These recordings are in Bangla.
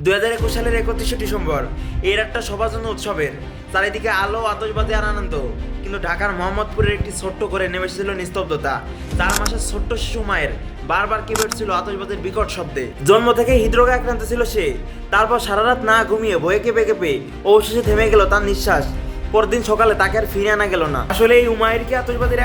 দুই হাজার একুশ সালের একত্রিশে ডিসেম্বর, এর একটা সবার জন্য উৎসবের। চারিদিকে আলো আতশবাজি আর আনন্দ, কিন্তু ঢাকার মোহাম্মদপুরের একটি ছোট্ট করে নেমে এসেছিল নিস্তব্ধতা। চার মাসের ছোট্ট শিশু মায়ের বারবার কেঁপে উঠছিল আতশবাজির বিকট শব্দে। জন্ম থেকে হৃদরোগে আক্রান্ত ছিল সে। তারপর সারা রাত না ঘুমিয়ে বয়ে কেঁপে কেঁপে অবশেষে থেমে গেল তার নিঃশ্বাস। পরদিন সকালে তাকে আর ফিরে আনা গেল না। আসলে এই উমায়ের কি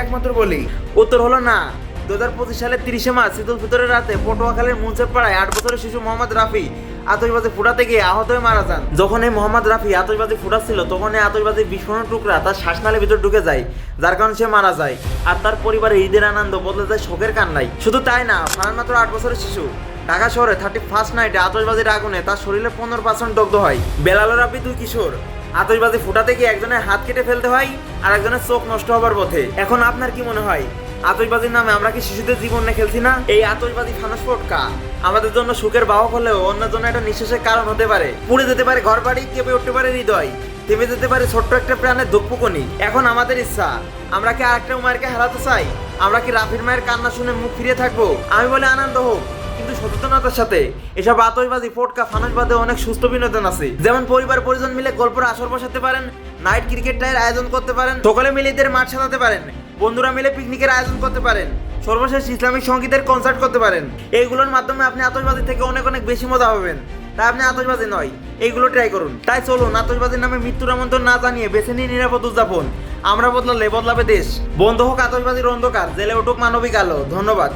একমাত্র বলি? উত্তর হলো না। দু হাজার পঁচিশ সালের তিরিশে মার্চ, ঈদুল ফিতরের রাতে পটুয়াখালীর মুন্সের পাড়ায় আট বছরের শিশু মোহাম্মদ রাফি আতশবাজি ফুটাতে গিয়ে আহত হয়ে মারা যান। যখন এই মোহাম্মদ রাফি আতশবাজি ফুটাচ্ছিল তখন এই আতশবাজির বিস্ফোরণ টুকরা তার শ্বাসনালের ভিতর ঢুকে যায়, যার কারণে সে মারা যায়। আর তার পরিবারের ঈদের আনন্দ বদলে যায় শোকের কান্নায়। শুধু তাই না ফারান মাত্র আট বছরের শিশু। ঢাকা শহরে থার্টি ফার্স্ট নাইটে আতশবাজির আগুনে তার শরীরে পনেরো পার্সেন্ট দগ্ধ হয়। বেলাল রাফি দুই কিশোর। আতশবাজি ফুটাতে গিয়ে একজনের হাত কেটে ফেলতে হয় আর একজনের চোখ নষ্ট হবার পথে। এখন আপনার কি মনে হয়? আতশবাজির নামে আমরা কি শিশুদের জীবন নিয়ে খেলছি না? এই আতশবাজি ফানুস ফোটকা। আমাদের জন্য সুখের বাহক হলেও অন্যের জন্য একটা নিঃশ্বাসের কারণ হতে পারে। পুড়ে যেতে পারে ঘর বাড়ি কেঁপে উঠতে পারে হৃদয়। থেমে যেতে পারে ছোট্ট একটা প্রাণের দুঃখকনি এখন আমাদের ইচ্ছা, আমরা কি আরেকটা মায়েরকে হারাতে চাই? আমরা কি রাফির মায়ের কান্না শুনে মুখ ফিরিয়ে থাকব? আমি বলে আনন্দ হোক। কিন্তু সচেতনতার সাথে এসব আতশবাজি, ফোটকা ফানুস বাদে অনেক সুস্থ বিনোদন আছে। যেমন পরিবার পরিজন মিলে গল্পের আসর বসাতে পারেন, নাইট ক্রিকেট টাইয়ের আয়োজন করতে পারেন, সকালে মিলে ঈদের মাঠ সাজাতে পারেন, বন্ধুরা মিলে পিকনিকের আয়োজন করতে পারেন, সর্বশেষ ইসলামিক সঙ্গীতের কনসার্ট করতে পারেন। এইগুলোর মাধ্যমে আপনি আতশবাজি থেকে অনেক অনেক বেশি মজা পাবেন। তাই আপনি আতশবাজি নয়, এইগুলো ট্রাই করুন। তাই চলুন আতশবাজির নামে মৃত্যুর আমন্ত্রণ না জানিয়ে বেছে নিয়ে নিরাপদ উদযাপন। আমরা বদলালে বদলাবে দেশ। বন্ধ হোক আতশবাজির অন্ধকার, জেলে উঠুক মানবিক আলো। ধন্যবাদ।